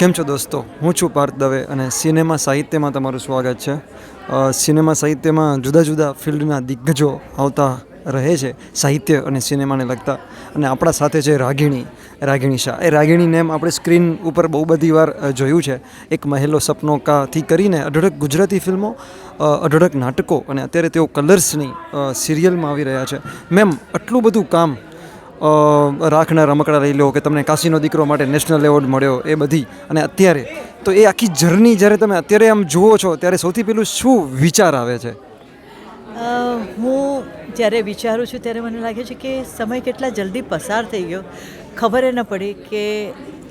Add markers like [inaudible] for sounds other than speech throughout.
કેમ છો દોસ્તો? હું છું પાર્થ દવે અને સિનેમા સાહિત્યમાં તમારું સ્વાગત છે. સિનેમા સાહિત્યમાં જુદા જુદા ફિલ્ડના દિગ્ગજો આવતા રહે છે, સાહિત્ય અને સિનેમાને લગતા. અને આપણા સાથે છે રાગિણી, રાગીણી શાહ. એ રાગીણી નેમ આપણે સ્ક્રીન ઉપર બહુ બધી વાર જોયું છે. એક મહેલો સપનો કાથી કરીને અઢળક ગુજરાતી ફિલ્મો અઢળક નાટકો અને અત્યારે તેઓ કલર્સની સિરિયલમાં આવી રહ્યા છે. મેમ, આટલું બધું કામ રાખના રમકડા રહી લો કે તમને કાશીનો દીકરો માટે નેશનલ એવોર્ડ મળ્યો, એ બધી. અને અત્યારે, તો એ આખી જર્ની જ્યારે તમે અત્યારે આમ જુઓ છો, ત્યારે સૌથી પહેલું શું વિચાર આવે છે? હું જ્યારે વિચારું છું, ત્યારે મને લાગે છે કે સમય કેટલા જલ્દી પસાર થઈ ગયો. ખબર ન પડી કે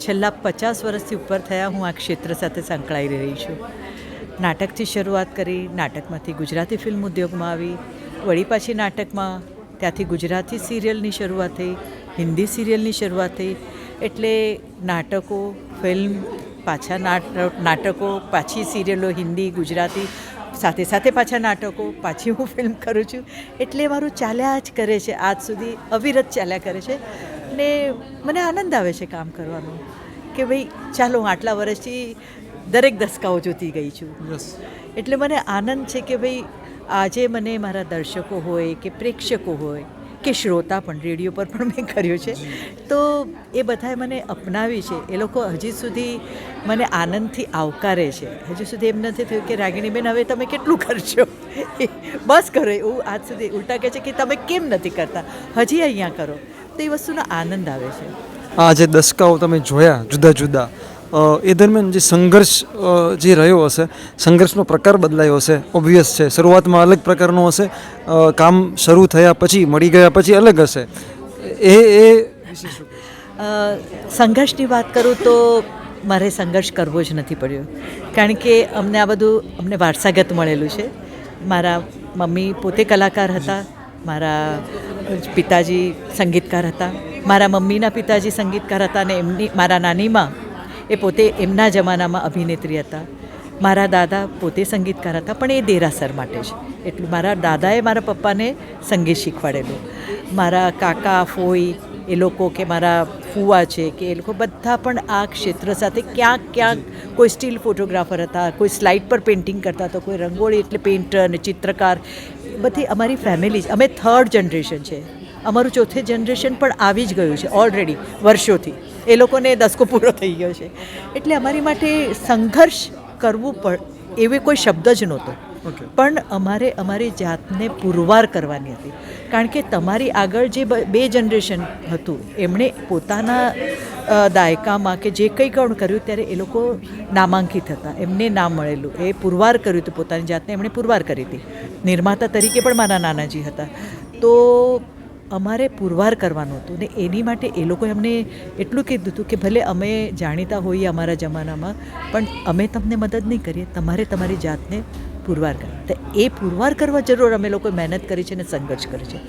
છેલ્લા પચાસ વર્ષથી ઉપર થયા હું આ ક્ષેત્ર સાથે સંકળાઈ રહી છું. નાટકથી શરૂઆત કરી, નાટકમાંથી ગુજરાતી ફિલ્મ ઉદ્યોગમાં આવી, વળી પાછી નાટકમાં ત્યાંથી ગુજરાતી સિરિયલની શરૂઆત થઈ હિન્દી સિરિયલની શરૂઆત થઈ એટલે નાટકો ફિલ્મ પાછા નાટ નાટકો પાછી સિરિયલો હિન્દી ગુજરાતી સાથે સાથે પાછા નાટકો પાછી હું ફિલ્મ કરું છું. એટલે મારું ચાલ્યા જ કરે છે આજ સુધી અવિરત ચાલ્યા કરે છે. ને મને આનંદ આવે છે કામ કરવાનો કે ભાઈ ચાલો હું આટલા વર્ષથી દરેક દસકાઓ જોતી ગઈ છું. એટલે મને આનંદ છે કે ભાઈ આજે મને મારા દર્શકો હોય કે પ્રેક્ષકો હોય કે શ્રોતા પણ રેડિયો પર પણ મેં કર્યો છે. તો એ બધાએ મને અપનાવી છે. એ લોકો હજી સુધી મને આનંદથી આવકારે છે. હજી સુધી એમ નથી થયું કે રાગિણીબેન હવે તમે કેટલું કરશો? [laughs] બસ કરો એવું આજ સુધી ઉલટા કહે છે કે તમે કેમ નથી કરતા? હજી અહીંયા કરો. તો એ વસ્તુનો આનંદ આવે છે. આ જે દસકાઓ તમે જોયા જુદા જુદા એ દરમિયાન જે સંઘર્ષ જે રહ્યો હશે, સંઘર્ષનો પ્રકાર બદલાયો હશે ઓબ્વિયસ છે. શરૂઆતમાં અલગ પ્રકારનો હશે કામ શરૂ થયા પછી, મળી ગયા પછી અલગ હશે. એ એ સંઘર્ષની વાત કરું તો મારે સંઘર્ષ કરવો જ નથી પડ્યો. કારણ કે અમને આ બધું, અમને વારસાગત મળેલું છે. મારા મમ્મી પોતે કલાકાર હતા, મારા પિતાજી સંગીતકાર હતા, મારા મમ્મીના પિતાજી સંગીતકાર હતા અને એમની, મારા નાનીમાં એ પોતે એમના જમાનામાં અભિનેત્રી હતા. મારા દાદા પોતે સંગીતકાર હતા, પણ એ દેરાસર માટે છે. એટલું મારા દાદાએ મારા પપ્પાને સંગીત શીખવાડેલું. મારા કાકા, ફોઈ, એ લોકો કે મારા ફુવા છે કે એ લોકો બધા પણ આ ક્ષેત્ર સાથે ક્યાંક ક્યાંક કોઈ સ્ટીલ ફોટોગ્રાફર હતા, કોઈ સ્લાઇડ પર પેઇન્ટિંગ કરતા હતા, કોઈ રંગોળી એટલે પેઇન્ટર અને ચિત્રકાર. બધી અમારી ફેમિલી અમે થર્ડ જનરેશન છે. અમારું ચોથે જનરેશન પણ આવી જ ગયું છે, ઓલરેડી વર્ષોથી. એ લોકોને દસકો પૂરો થઈ ગયો છે. એટલે અમારી માટે સંઘર્ષ કરવું પડ એવો કોઈ શબ્દ જ નહોતો. પણ અમારે અમારી જાતને પુરવાર કરવાની હતી. કારણ કે તમારી આગળ જે બ- બે જનરેશન હતું એમણે પોતાના દાયકામાં કે જે કંઈ પણ કર્યું ત્યારે એ લોકો નામાંકિત હતા. એમને નામ મળેલું. એ પુરવાર કર્યું હતું પોતાની જાતને એમણે પુરવાર કરી હતી. નિર્માતા તરીકે પણ મારા નાનાજી હતા. તો અમારે પુરવાર કરવાનું હતું ને એની માટે એ લોકોએ અમને એટલું કીધું હતું કે ભલે અમે જાણીતા હોઈએ અમારા જમાનામાં, પણ અમે તમને મદદ નહીં કરીએ, તમારે તમારી જાતને પુરવાર કરવા. તો એ પુરવાર કરવા જરૂર અમે લોકોએ મહેનત કરી છે અને સંઘર્ષ કર્યો છે.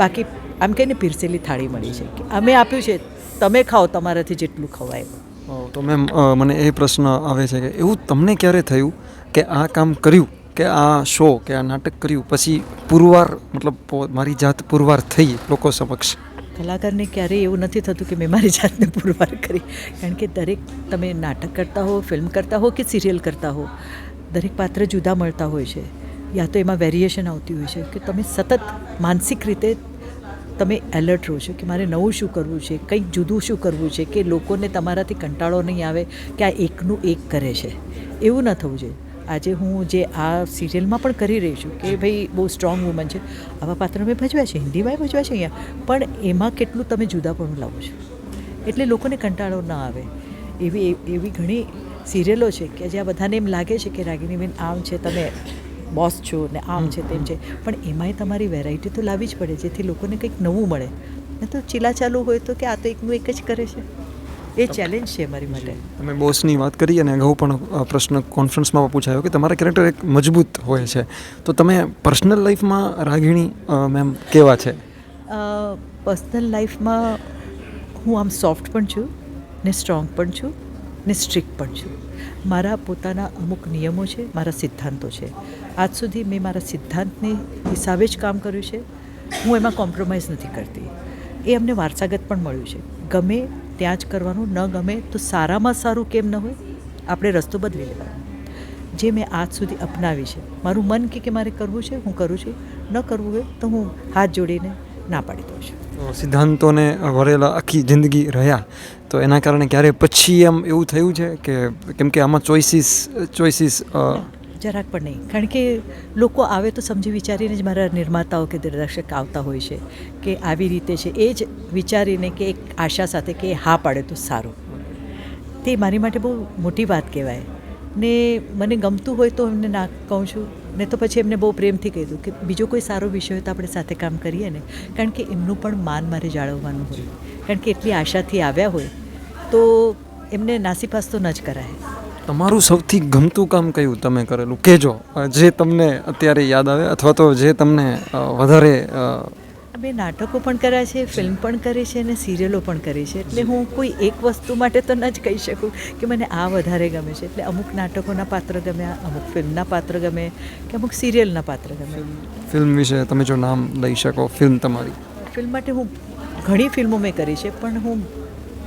બાકી આમ કહીને પીરસેલી થાળી મળી છે કે અમે આપ્યું છે, તમે ખાઓ તમારાથી જેટલું ખવાય. તો મેમ મને એ પ્રશ્ન આવે છે કે એવું તમને ક્યારે થયું કે આ કામ કર્યું? કે આ શો, કે આ નાટક કર્યું, પછી પુરવાર, મતલબ મારી જાત પુરવાર થઈ લોકો સમક્ષ. કલાકારને ક્યારેય એવું નથી થતું કે મેં મારી જાતને પુરવાર કરી. કારણ કે દરેક તમે નાટક કરતા હો, ફિલ્મ કરતા હો કે સિરિયલ કરતા હો, દરેક પાત્ર જુદા મળતા હોય છે. યા તો એમાં વેરિએશન આવતી હોય છે કે તમે સતત માનસિક રીતે તમે એલર્ટ રહો છો કે મારે નવું શું કરવું છે, કંઈક જુદું શું કરવું છે, કે લોકોને તમારાથી કંટાળો નહીં આવે કે આ એકનું એક કરે છે. એવું ન થવું જોઈએ. આજે હું જે આ સિરિયલમાં પણ કરી રહી છું કે ભાઈ બહુ સ્ટ્રોંગ વુમન છે. આવા પાત્ર મેં ભજવ્યા છે હિન્દીમાં ભજવ્યા છે અહીંયા. પણ એમાં કેટલું તમે જુદાપણું લાવો છો? એટલે લોકોને કંટાળો ન આવે. એવી એવી ઘણી સિરિયલો છે કે જ્યાં બધાને એમ લાગે છે કે રાગિણીબેન આમ છે, તમે બોસ છો ને આમ છે, તેમ છે. પણ એમાંય તમારી વેરાયટી તો લાવવી જ પડે, જેથી લોકોને કંઈક નવું મળે. ને તો ચીલા ચાલુ હોય તો કે આ તો એકનું એક જ કરે છે. એ ચેલેન્જ છે મારી માટે. તમે બોસની વાત કરી અને અગાઉ પણ પ્રશ્ન કોન્ફરન્સમાં પૂછાયો કે તમારા કેરેક્ટર એક મજબૂત હોય છે. તો તમે પર્સનલ લાઈફમાં રાગિણી મેમ કેવા છે? પર્સનલ લાઈફમાં હું આમ સોફ્ટ પણ છું ને સ્ટ્રોંગ પણ છું ને સ્ટ્રિક્ટ પણ છું. મારા પોતાના અમુક નિયમો છે મારા સિદ્ધાંતો છે. આજ સુધી મેં મારા સિદ્ધાંતની હિસાબે જ કામ કર્યું છે. હું એમાં કોમ્પ્રોમાઇઝ નથી કરતી. એ અમને વારસાગત પણ મળ્યું છે. ગમે ત્યાં જ કરવાનું ન ગમે તો સારામાં સારું કેમ ન હોય, આપણે રસ્તો બદલી લેવાનો. જે મેં આજ સુધી અપનાવી છે. મારું મન કે કે મારે કરવું છે, હું કરું છું. ન કરવું હોય તો હું હાથ જોડીને ના પાડી દઉં છું. સિદ્ધાંતોને વરેલા આખી જિંદગી રહ્યા, તો એના કારણે ક્યારે પછી એમ એવું થયું છે કે કેમ કે આમાં ચોઇસીસ ચોઇસીસ જરાક પણ નહીં. કારણ કે લોકો આવે તો સમજી વિચારીને જ મારા નિર્માતાઓ કે દિગ્દર્શક આવતા હોય છે કે આવી રીતે છે. એ જ વિચારીને કે એક આશા સાથે કે હા પાડે તો સારું. તે મારી માટે બહુ મોટી વાત કહેવાય. ને મને ગમતું હોય તો એમને ના કહું છું. ને તો પછી એમને બહુ પ્રેમથી કહી દઉં કે બીજો કોઈ સારો વિષય હોય તો આપણે સાથે કામ કરીએ ને. કારણ કે એમનું પણ માન મારે જાળવવાનું હોય. કારણ કે એટલી આશાથી આવ્યા હોય તો એમને નાસીપાસ તો ન જ કરાય. તમારું સૌથી ગમતું કામ કયું તમે કરેલું? કહેજો. જે તમને અત્યારે યાદ આવે અથવા તો જે તમને વધારે મેં નાટકો પણ કર્યા છે ફિલ્મ પણ કરી છે અને સિરિયલો પણ કરી છે. એટલે હું કોઈ એક વસ્તુ માટે તો ન જ કહી શકું કે મને આ વધારે ગમે છે. એટલે અમુક નાટકોના પાત્ર ગમ્યા અમુક ફિલ્મના પાત્ર ગમે કે અમુક સિરિયલના પાત્ર ગમે. ફિલ્મ વિશે તમે જો નામ લઈ શકો ફિલ્મ તમારી. ફિલ્મ માટે હું ઘણી ફિલ્મો મેં કરી છે પણ હું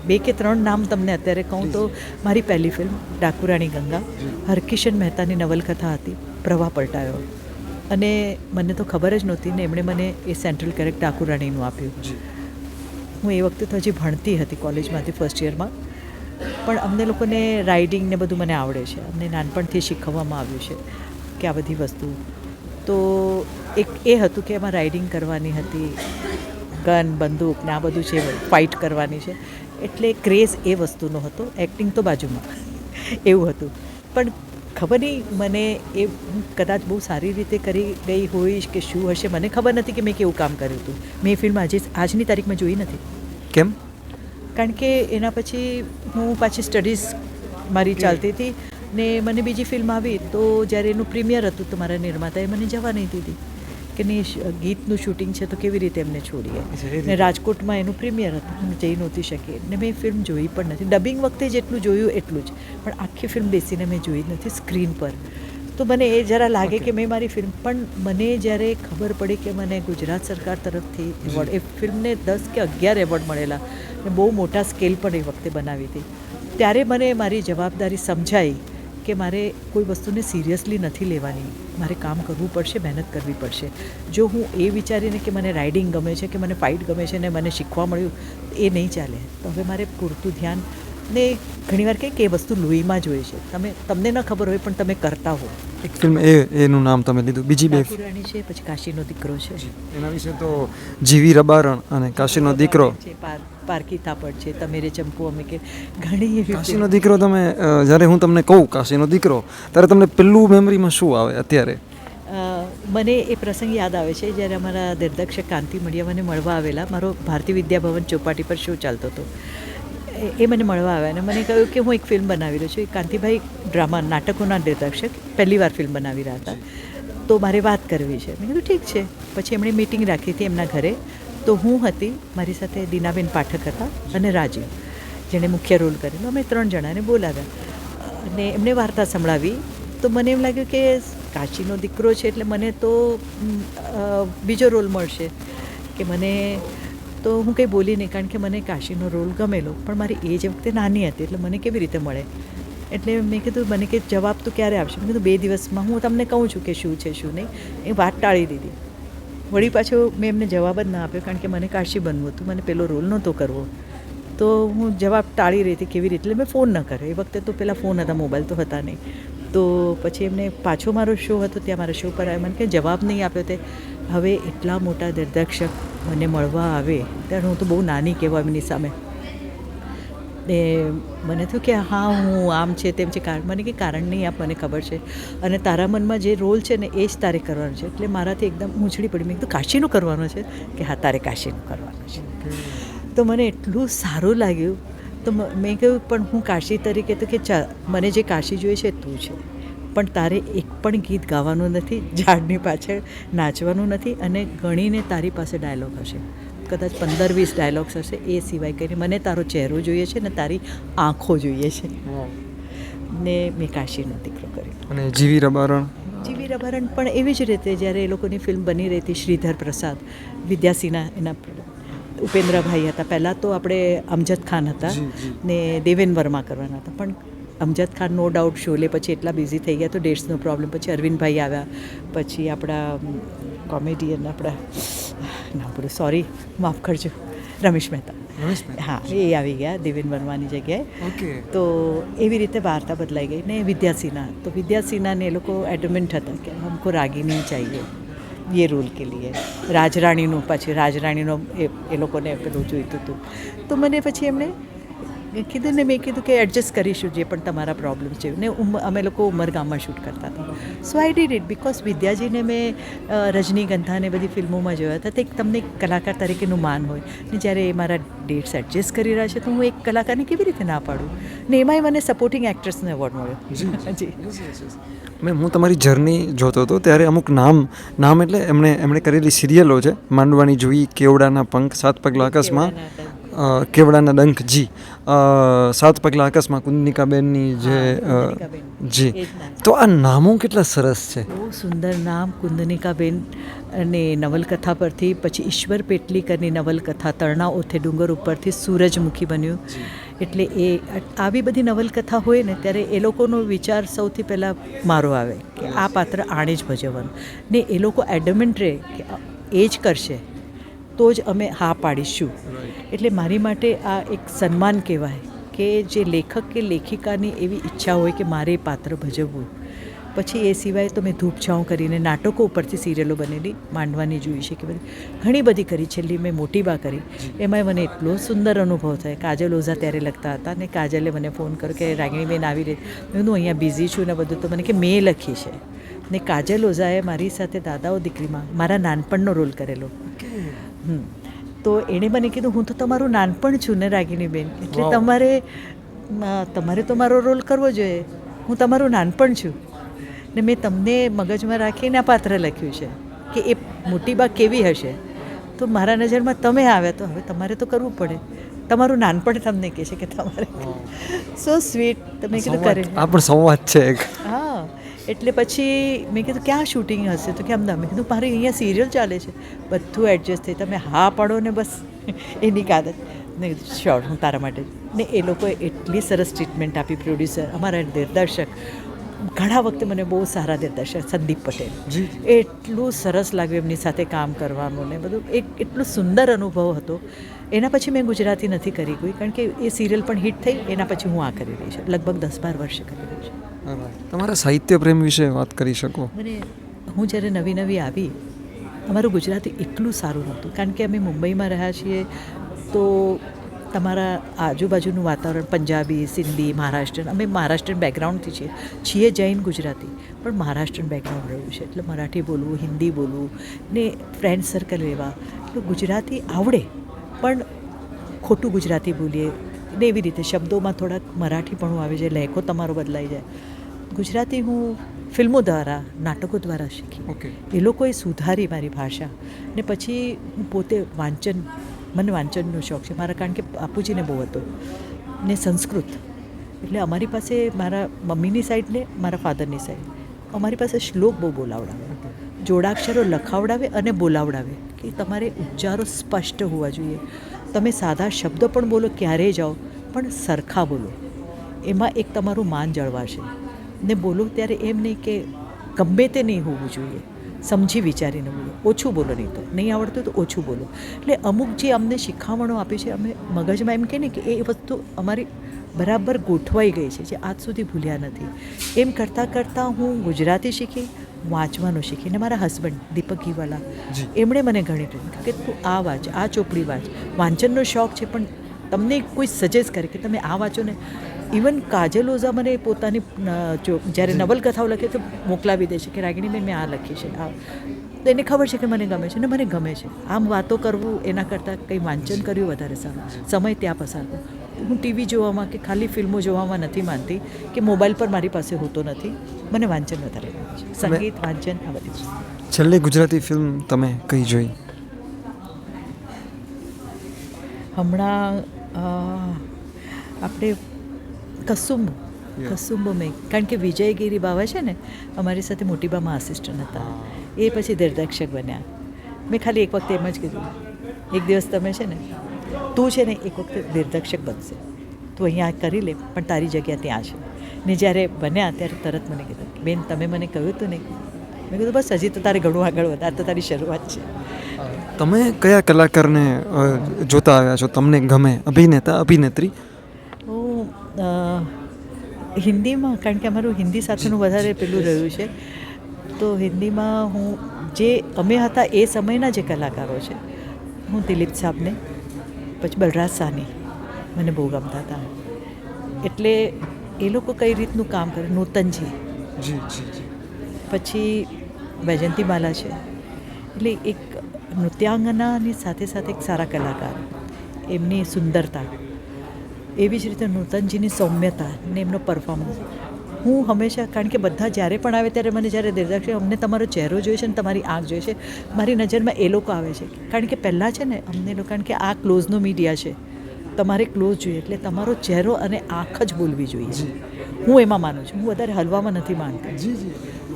બે કે ત્રણ નામ તમને અત્યારે કહું તો મારી પહેલી ફિલ્મ ડાકુરાણી ગંગા. હરકિશન મહેતાની નવલકથા હતી પ્રવાહ પલટાયો. અને મને તો ખબર જ નહોતી ને એમણે મને એ સેન્ટ્રલ કેરેક્ટર ડાકુરાણીનું આપ્યું. હું એ વખતે તો હજી ભણતી હતી કોલેજમાંથી ફર્સ્ટ યરમાં પણ અમને લોકોને રાઇડિંગ ને બધું મને આવડે છે. અમને નાનપણથી શીખવવામાં આવ્યું છે કે આ બધી વસ્તુ. તો એક એ હતું કે એમાં રાઇડિંગ કરવાની હતી. ગન બંદૂક ને આ બધું છે ફાઇટ કરવાની છે. એટલે ક્રેઝ એ વસ્તુનો હતો. એક્ટિંગ તો બાજુમાં. એવું હતું. પણ ખબર નહીં મને એ હું કદાચ બહુ સારી રીતે કરી ગઈ હોઈશ કે શું હશે મને ખબર નથી કે મેં કેવું કામ કર્યું હતું. મેં એ ફિલ્મ આજે આજની તારીખમાં જોઈ નથી. કેમ? કારણ કે એના પછી હું પાછી સ્ટડીઝ મારી ચાલતી હતી ને મને બીજી ફિલ્મ આવી તો જ્યારે એનું પ્રીમિયર હતું તો મારા નિર્માતાએ મને જવા નહીં દીધી. કે નહીં ગીતનું શૂટિંગ છે તો કેવી રીતે એમને છોડીએ? ને રાજકોટમાં એનું પ્રીમિયર હતું હું જઈ નહોતી શકી ને મેં ફિલ્મ જોઈ પણ નથી. ડબિંગ વખતે જેટલું જોયું એટલું જ. પણ આખી ફિલ્મ બેસીને મેં જોઈ નથી સ્ક્રીન પર. તો મને એ જરા લાગે કે મેં મારી ફિલ્મ પણ મને જ્યારે ખબર પડી કે મને ગુજરાત સરકાર તરફથી એવોર્ડ એ ફિલ્મને દસ કે અગિયાર એવોર્ડ મળેલા. ને બહુ મોટા સ્કેલ પર એ વખતે બનાવી હતી. ત્યારે મને મારી જવાબદારી સમજાઈ. કે મારે કોઈ વસ્તુને સિરિયસલી નથી લેવાની. મારે કામ કરવું પડશે મહેનત કરવી પડશે. જો હું એ વિચારીને કે મને રાઇડિંગ ગમે છે કે મને ફાઇટ ગમે છે ને મને શીખવા મળ્યું એ નહીં ચાલે. તો હવે મારે પૂરતું ધ્યાન ને ઘણીવાર કહે કે એ વસ્તુ લોહીમાં જોઈએ છે. તમે તમને ન ખબર હોય પણ તમે કરતા હો. એક ફિલ્મ એ એનું નામ તમે લીધું. બીજી બે પુરાણી છે પછી કાશીનો દીકરો છે. એના વિશે તો જીવી રબારણ અને કાશીનો દીકરો. છે પાર પારકી થાપડ છે તમે રે ચંપુ અમે કે ઘણી કાશીનો દીકરો તમે જ્યારે હું તમને કહું કાશીનો દીકરો ત્યારે તમને પેલું મેમરીમાં શું આવે અત્યારે? મને એ પ્રસંગ યાદ આવે છે જ્યારે અમારા દિગ્દર્શક કાંતિ મળ્યા મને મળવા આવેલા મારો ભારતીય વિદ્યાભવન ચોપાટી પર શો ચાલતો હતો. એ- એ મને મળવા આવ્યા અને મને કહ્યું કે હું એક ફિલ્મ બનાવી રહ્યો છું. એ કાંતિભાઈ ડ્રામા નાટકોના દિગ્દર્શક પહેલી વાર ફિલ્મ બનાવી રહ્યા હતા. તો મારે વાત કરવી છે. મેં કીધું ઠીક છે. પછી એમણે મિટિંગ રાખી હતી એમના ઘરે. તો હું હતી, મારી સાથે દીનાબેન પાઠક હતા અને રાજીવ, જેણે મુખ્ય રોલ કરેલો અમે ત્રણ જણાને બોલાવ્યા અને એમણે વાર્તા સંભળાવી. તો મને એમ લાગ્યું કે કાશીનો દીકરો છે એટલે મને તો બીજો રોલ મળશે કે મને, તો હું કંઈ બોલી નહીં કારણ કે મને કાશીનો રોલ ગમેલો. પણ મારી એજ વખતે નાની હતી એટલે મને કેવી રીતે મળે? એટલે મેં કીધું, મને કે જવાબ તો ક્યારે આપશે? મેં કીધું, બે દિવસમાં હું તમને કહું છું કે શું છે, શું નહીં. એ વાત ટાળી દીધી. વળી પાછો મેં એમને જવાબ જ ના આપ્યો કારણ કે મને કાશી બનવું હતું. મને પેલો રોલ નહોતો કરવો. તો હું જવાબ ટાળી રહી હતી કેવી રીતે? એટલે મેં ફોન ન કર્યો. એ વખતે તો પેલા ફોન હતા, મોબાઈલ તો હતા નહીં. તો પછી એમને પાછો મારો શો હતો, ત્યાં મારા શો પર આવ્યો મને કે જવાબ નહીં આપ્યો તે. હવે એટલા મોટા દિગ્દર્શક મને મળવા આવે. ત્યારે હું તો બહુ નાની કહેવાય એમની સામે ને મને થયું કે હા હું આમ છે તેમ છે. કારણ મને કે કારણ નહીં આપ મને ખબર છે. અને તારા મનમાં જે રોલ છે ને એ જ તારે કરવાનો છે. એટલે મારાથી એકદમ ઊંચડી પડી. મેં કીધું કાશીનું કરવાનું છે? કે હા તારે કાશીનું કરવાનું છે. તો મને એટલું સારું લાગ્યું. તો મેં કહ્યું પણ હું કાશી તરીકે તો કે ચા મને જે કાશી જોઈએ છે તું છે. પણ તારે એક પણ ગીત ગાવાનું નથી ઝાડની પાછળ નાચવાનું નથી અને ગણીને તારી પાસે ડાયલોગ હશે. કદાચ પંદર વીસ ડાયલોગ્સ હશે એ સિવાય કરીને મને તારો ચહેરો જોઈએ છે ને તારી આંખો જોઈએ છે. ને મેં કાશીનો દીકરો કર્યો. અને જીવી રબારણ? જીવી રબારણ પણ એવી જ રીતે જ્યારે એ લોકોની ફિલ્મ બની રહી હતી શ્રીધર પ્રસાદ વિદ્યાસિંહના એના ઉપેન્દ્રભાઈ હતા. પહેલાં તો આપણે અમજદ ખાન હતા. ને દેવેન વર્મા કરવાના હતા. પણ અમજદ ખાન નો ડાઉટ શોલે પછી એટલા બિઝી થઈ ગયા તો ડેટ્સનો પ્રોબ્લેમ પછી અરવિંદભાઈ આવ્યા પછી આપણા કોમેડિયન આપણા નામ પૂરું. સોરી માફ કરજો. રમેશ મહેતા. હા એ આવી ગયા દેવેન વર્માની જગ્યાએ. તો એવી રીતે વાર્તા બદલાઈ ગઈ ને વિદ્યાસિન્હા તો વિદ્યાસિન્હાને એ લોકો એડમેન્ટ હતા કે હમકો રાગીની ચાહીએ. યે રોલ કે લીએ. રાજરાણીનું પછી રાજરાણીનો એ લોકોને પેલું જોઈતું હતું. તો મને પછી એમણે કીધું ને મેં કીધું કે એડજસ્ટ કરીશું જે પણ તમારા પ્રોબ્લેમ છે. ને અમે લોકો ઉમરગામમાં શૂટ કરતા હતા. So I did it because વિદ્યાજીને મેં રજનીગંધાને બધી ફિલ્મોમાં જોયા હતા. તો એક તમને કલાકાર તરીકેનું માન હોય. ને જ્યારે એ મારા ડેટ્સ એડજસ્ટ કરી રહ્યા છે તો હું એક કલાકારને કેવી રીતે ના પાડું? ને એમાંય મને સપોર્ટિંગ એક્ટ્રેસનો એવોર્ડ મળ્યો. જી મેં હું તમારી જર્ની જોતો હતો ત્યારે અમુક નામ નામ એટલે એમણે એમણે કરેલી સિરિયલો છે. માંડવાની જોઈ કેવડાના પંખ સાત પગલા આકાશમાં કેવડાના ડંખ જી. સાત પગલા આકાશમાં કુંદનિકાબેનની જે જી. તો આ નામો કેટલા સરસ છે? બહુ સુંદર નામ કુંદનિકાબેન અને નવલકથા પરથી પછી ઈશ્વર પેટલીકરની નવલકથા તરણા ઓથે ડુંગર ઉપરથી સૂરજમુખી બન્યું. એટલે એ આવી બધી નવલકથા હોય ને ત્યારે એ લોકોનો વિચાર સૌથી પહેલાં મારો આવે કે આ પાત્ર આણે જ ભજવવાનું. ને એ લોકો એડમેન્ટ રહે કે એ જ કરશે. તો જ અમે હા પાડીશું. એટલે મારી માટે આ એક સન્માન કહેવાય કે જે લેખક કે લેખિકાની એવી ઈચ્છા હોય કે મારે પાત્ર ભજવવું. પછી એ સિવાય તો મેં ધૂપછાઉં કરીને નાટકો ઉપરથી સિરિયલો બનેલી માંડવાની જોઈ છે કે બધી. ઘણી બધી કરી છેલ્લી મેં મોટી બા કરી. એમાંય મને એટલો સુંદર અનુભવ થાય. કાજલ ઓઝા ત્યારે લખતા હતા ને કાજલે મને ફોન કર્યો કે રાગીણીબેન આવી રહી. હું અહીંયા બિઝી છું ને બધું. તો મને કે મેં લખી છે. ને કાજલ ઓઝાએ મારી સાથે દાદાઓ દીકરીમાં મારા નાનપણનો રોલ કરેલો. તો એણે મને કીધું હું તો તમારું નાનપણ છું ને રાગીની બેન. એટલે તમારે તમારે તો મારો રોલ કરવો જોઈએ. હું તમારું નાનપણ છું. ને મેં તમને મગજમાં રાખીને આ પાત્ર લખ્યું છે કે એ મોટી બા કેવી હશે. તો મારા નજરમાં તમે આવ્યા તો હવે તમારે તો કરવું પડે. તમારું નાનપણ તમને કહે છે કે તમારે સો સ્વીટ તમે કીધું કરે. આ પણ સંવાદ છે એક. એટલે પછી મેં કીધું ક્યાં શૂટિંગ હશે? તો કે અમદાવાદ મેં કીધું મારે અહીંયા સિરિયલ ચાલે છે. બધું એડજસ્ટ થઈ તમે હા પાડો ને બસ એની કાદત ને શ્યોર હું તારા માટે. ને એ લોકોએ એટલી સરસ ટ્રીટમેન્ટ આપી પ્રોડ્યુસર અમારા દિગ્દર્શક. ઘણા વખતે મને બહુ સારા દિગ્દર્શક સંદીપ પટેલ. જી. એટલું સરસ લાગ્યું એમની સાથે કામ કરવાનું ને બધું. એક એટલું સુંદર અનુભવ હતો. એના પછી મેં ગુજરાતી નથી કરી કોઈ કારણ કે એ સિરિયલ પણ હિટ થઈ એના પછી હું આ કરી રહી છું. લગભગ દસ બાર વર્ષે કરી રહી છું. તમારા સાહિત્ય પ્રેમ વિશે વાત કરી શકો. મને, હું જ્યારે નવી નવી આવી, અમારું ગુજરાતી એટલું સારું નહોતું. કારણ કે અમે મુંબઈમાં રહ્યા છીએ, તો તમારા આજુબાજુનું વાતાવરણ, પંજાબી, સિંધી મહારાષ્ટ્રન અમે મહારાષ્ટ્રન બેકગ્રાઉન્ડથી છીએ. છીએ જૈન ગુજરાતી, પણ મહારાષ્ટ્રન બેકગ્રાઉન્ડ રહ્યું છે. એટલે મરાઠી બોલવું, હિન્દી બોલવું, ને ફ્રેન્ડ સર્કલ લેવા એટલે ગુજરાતી આવડે, પણ ખોટું ગુજરાતી બોલીએ. ને એવી રીતે શબ્દોમાં થોડાક મરાઠીપણું આવે છે લહેકો તમારો બદલાઈ જાય. ગુજરાતી હું ફિલ્મો દ્વારા નાટકો દ્વારા શીખી. ઓકે એ લોકોએ સુધારી મારી ભાષા ને પછી હું પોતે વાંચન મને વાંચનનો શોખ છે. મારા કારણ કે બાપુજીને બહુ હતો ને સંસ્કૃત. એટલે અમારી પાસે મારા મમ્મીની સાઈડ ને મારા ફાધરની સાઈડ અમારી પાસે શ્લોક બહુ બોલાવડાવે. જોડાક્ષરો લખાવડાવે અને બોલાવડાવે. કે તમારે ઉચ્ચારો સ્પષ્ટ હોવા જોઈએ. તમે સાદા શબ્દો પણ બોલો ક્યારેય જાઓ પણ સરખા બોલો. એમાં એક તમારું માન જળવાશે. ને બોલો ત્યારે એમ નહીં કે ગમે તે નહીં હોવું જોઈએ. સમજી વિચારીને બોલો. ઓછું બોલો નહીં તો. નહીં આવડતું તો ઓછું બોલો. એટલે અમુક જે અમને શિખામણો આપી છે અમે મગજમાં એમ કહે ને કે એ વસ્તુ અમારી બરાબર ગોઠવાઈ ગઈ છે જે આજ સુધી ભૂલ્યા નથી. એમ કરતાં કરતાં હું ગુજરાતી શીખી વાંચવાનું શીખી ને મારા હસબન્ડ દીપક ઘીવાલા એમણે મને ઘણી ટ્રેન કે તું આ વાંચ આ ચોપડી વાંચ. વાંચનનો શોખ છે પણ તમને કોઈ સજેસ્ટ કરે કે તમે આ વાંચો ને ઇવન કાજલ ઓઝા મને પોતાની જો જ્યારે નવલકથાઓ લખે તો મોકલાવી દે છે કે રાગીણીબેન મેં આ લખી છે આ. તો એને ખબર છે કે મને ગમે છે ને મને ગમે છે. આમ વાતો કરવું એના કરતાં કંઈ વાંચન કર્યું વધારે સારું. સમય ત્યાં પસાર કરો હું ટીવી જોવામાં કે ખાલી ફિલ્મો જોવામાં નથી માનતી કે મોબાઈલ પર મારી પાસે હોતો નથી. મને વાંચન વધારે ગમે છે. સંગીત વાંચન આ બધી છેલ્લે ગુજરાતી ફિલ્મ તમે કઈ જોઈ? હમણાં આપણે કસુંબ. કસુંબો મેં કારણ કે વિજયગીરી બાવા છે ને અમારી સાથે મોટીબામાં આસિસ્ટન્ટ હતા. એ પછી દિગ્દર્શક બન્યા. મેં ખાલી એક વખતે એમ જ કીધું. એક દિવસ તમે છે ને તું છે ને એક વખતે દિગ્દર્શક બનશે. તું અહીંયા કરી લે પણ તારી જગ્યા ત્યાં છે. ને જ્યારે બન્યા ત્યારે તરત મને કીધું બેન તમે મને કહ્યું હતું ને મેં કીધું બસ હજી તો તારે ઘણું આગળ વધારે તો તારી શરૂઆત છે. તમે કયા કલાકારને જોતા આવ્યા છો? તમને ગમે? અભિનેતા અભિનેત્રી? હિન્દીમાં કારણ કે અમારું હિન્દી સાથેનું વધારે પેલું રહ્યું છે. તો હિન્દીમાં હું જે અમે હતા એ સમયના જે કલાકારો છે. હું દિલીપ સાહેબને પછી બલરાજ સાની મને બહુ ગમતા હતા. એટલે એ લોકો કઈ રીતનું કામ કરે? નૂતનજી. જી જી જી. પછી વૈજંતીમાલા છે. એટલે એક નૃત્યાંગનાની સાથે સાથે એક સારા કલાકાર. એમની સુંદરતા. એવી જ રીતે નૂતનજીની સૌમ્યતા ને એમનો પરફોર્મન્સ હું હંમેશા કારણ કે બધા જ્યારે પણ આવે ત્યારે મને જ્યારે દેવદાક્ષ અમને તમારો ચહેરો જોઈએ છે ને તમારી આંખ જોઈએ છે મારી નજરમાં એ લોકો આવે છે. કારણ કે પહેલાં છે ને અમને લોકો કારણ કે આ ક્લોઝનો મીડિયા છે તમારે ક્લોઝ જોઈએ એટલે તમારો ચહેરો અને આંખ જ બોલવી જોઈએ. હું એમાં માનું છું હું વધારે હલવામાં નથી માનતી. જી જી.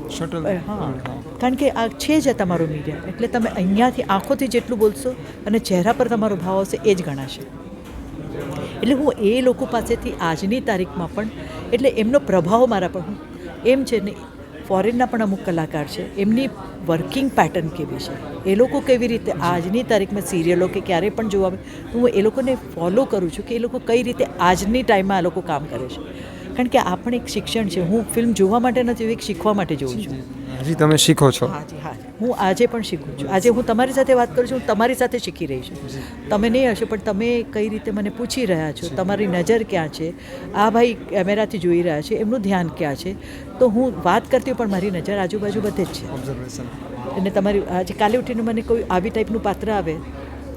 શટલ હા કારણ કે આ છે જ તમારો મીડિયા એટલે તમે અહીંયાથી આંખોથી જેટલું બોલશો અને ચહેરા પર તમારો ભાવ આવશે એ જ ગણાશે. એટલે હું એ લોકો પાસેથી આજની તારીખમાં પણ, એટલે એમનો પ્રભાવ મારા પર એમ છે ને, ફોરેનના પણ અમુક કલાકાર છે, એમની વર્કિંગ પેટર્ન કેવી છે? એ લોકો કેવી રીતે આજની તારીખમાં સિરિયલો કે ક્યારેય પણ જોવા હું એ લોકોને ફોલો કરું છું કે એ લોકો કઈ રીતે આજની ટાઈમમાં આ લોકો કામ કરે છે. કારણ કે આ પણ એક શિક્ષણ છે. હું ફિલ્મ જોવા માટે નથી એક શીખવા માટે જોઉં છું. હજી તમે શીખો છો. હાજી હા. હું આજે પણ શીખું છું. આજે હું તમારી સાથે વાત કરું છું હું તમારી સાથે શીખી રહી છું. તમે નહીં હશો પણ તમે કઈ રીતે મને પૂછી રહ્યા છો? તમારી નજર ક્યાં છે? આ ભાઈ કેમેરાથી જોઈ રહ્યા છે. એમનું ધ્યાન ક્યાં છે? તો હું વાત કરતી પણ મારી નજર આજુબાજુ બધે જ છે. એટલે અને તમારી આજે કાલે ઉઠીને મને કોઈ આવી ટાઈપનું પાત્ર આવે?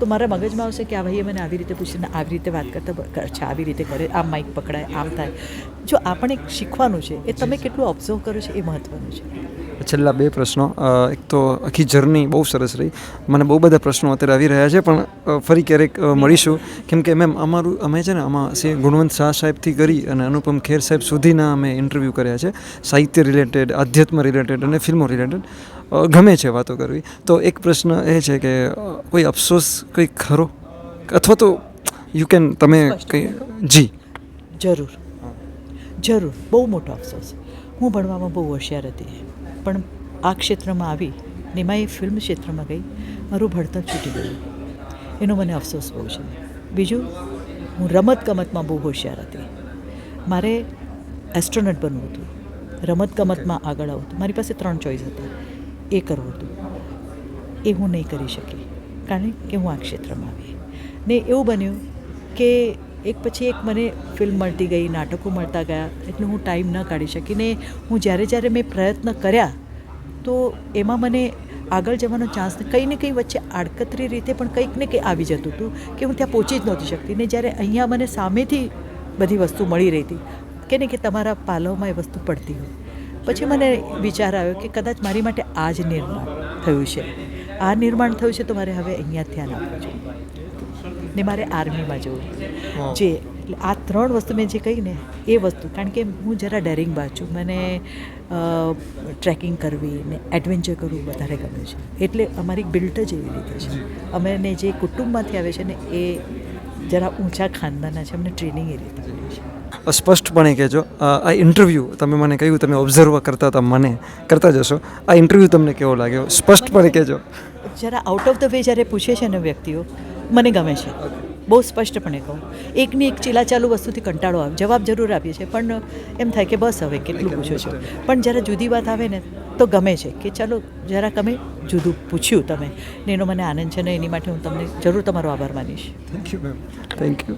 તો મારા મગજમાં આવશે કે આ ભાઈએ મને આવી રીતે પૂછીને આવી રીતે વાત કરતા અચ્છા આવી રીતે કરે, આમ માઇક પકડાય, આમ થાય. જો આપણે શીખવાનું છે, એ તમે કેટલું ઓબ્ઝર્વ કરો છો એ મહત્ત્વનું છે. છેલ્લા બે પ્રશ્નો એક તો આખી જર્ની બહુ સરસ રહી. મને બહુ બધા પ્રશ્નો અત્યારે આવી રહ્યા છે, પણ ફરી ક્યારેક મળીશું. કેમ કે મેમ, અમારું, અમે છે ને, આમાં શ્રી ગુણવંત શાહ સાહેબથી કરી અને અનુપમ ખેર સાહેબ સુધીના અમે ઇન્ટરવ્યૂ કર્યા છે, સાહિત્ય રિલેટેડ આધ્યાત્મ રિલેટેડ અને ફિલ્મો રિલેટેડ ગમે છે વાતો કરવી. તો એક પ્રશ્ન એ છે કે કોઈ અફસોસ કંઈ ખરો? અથવા તો યુ કેન તમે કંઈ જી. જરૂર. જરૂર. બહુ મોટો અફસોસ હું ભણવામાં બહુ હોશિયાર હતી. પણ આ ક્ષેત્રમાં આવી ને એમાં એ ફિલ્મ ક્ષેત્રમાં ગઈ મારું ભણતર છૂટી ગયું. એનો મને અફસોસ બહુ છે. બીજું હું રમત ગમતમાં બહુ હોશિયાર હતી. મારે એસ્ટ્રોનટ બનવું હતું. રમત ગમતમાં આગળ આવતું મારી પાસે ત્રણ ચોઈસ હતા. એ કરવું હતું. એ હું નહીં કરી શકી. કારણ કે હું આ ક્ષેત્રમાં આવી. ને એવું બન્યું કે એક પછી એક મને ફિલ્મ મળતી ગઈ, નાટકો મળતા ગયા, એટલે હું ટાઈમ ન કાઢી શકી ને હું જ્યારે જ્યારે મેં પ્રયત્ન કર્યા, તો એમાં મને આગળ જવાનો ચાન્સ કંઈ ને કંઈ વચ્ચે આડકતરી રીતે પણ કંઈક ને કંઈ આવી જતું હતું કે હું ત્યાં પહોંચી જ નહોતી શકતી. ને જ્યારે અહીંયા મને સામેથી બધી વસ્તુ મળી રહી હતી, કે ને કે તમારા પાલવમાં એ વસ્તુ પડતી હોય. પછી મને વિચાર આવ્યો કે કદાચ મારી માટે આ જ નિર્માણ થયું છે. આ નિર્માણ થયું છે તો મારે હવે અહીંયા ધ્યાન આપવું જોઈએ. ને મારે આર્મીમાં જવું જે આ ત્રણ વસ્તુ મેં જે કહી ને એ વસ્તુ કારણ કે હું જરા ડેરિંગ બાજ છું. મને ટ્રેકિંગ કરવી ને એડવેન્ચર કરવું વધારે ગમે છે. એટલે અમારી બિલ્ટ જ એવી રીતે છે. અમે જે કુટુંબમાંથી આવે છે ને એ જરા ઊંચા ખાનદાનના છે. અમને ટ્રેનિંગ એ રીતે મળી છે. સ્પષ્ટપણે કહેજો. આ ઇન્ટરવ્યૂ તમે મને કહ્યું તમે ઓબ્ઝર્વ કરતા હતા મને કરતા જશો આ ઇન્ટરવ્યૂ તમને કેવો લાગ્યો? સ્પષ્ટપણે કહેજો. જરા આઉટ ઓફ ધ વે જ્યારે પૂછે છે ને વ્યક્તિઓ મને ગમે છે. બહુ સ્પષ્ટપણે કહું. એકની એક ચીલાચાલુ વસ્તુથી કંટાળો આવે. જવાબ જરૂર આપીએ છીએ પણ એમ થાય કે બસ હવે કેટલું પૂછો છો. પણ જ્યારે જુદી વાત આવે ને તો ગમે છે કે ચાલો જરાક અમે જુદું પૂછ્યું તમે. ને એનો મને આનંદ છે ને એની માટે હું તમને જરૂર તમારો આભાર માનીશ. Thank you ma'am thank you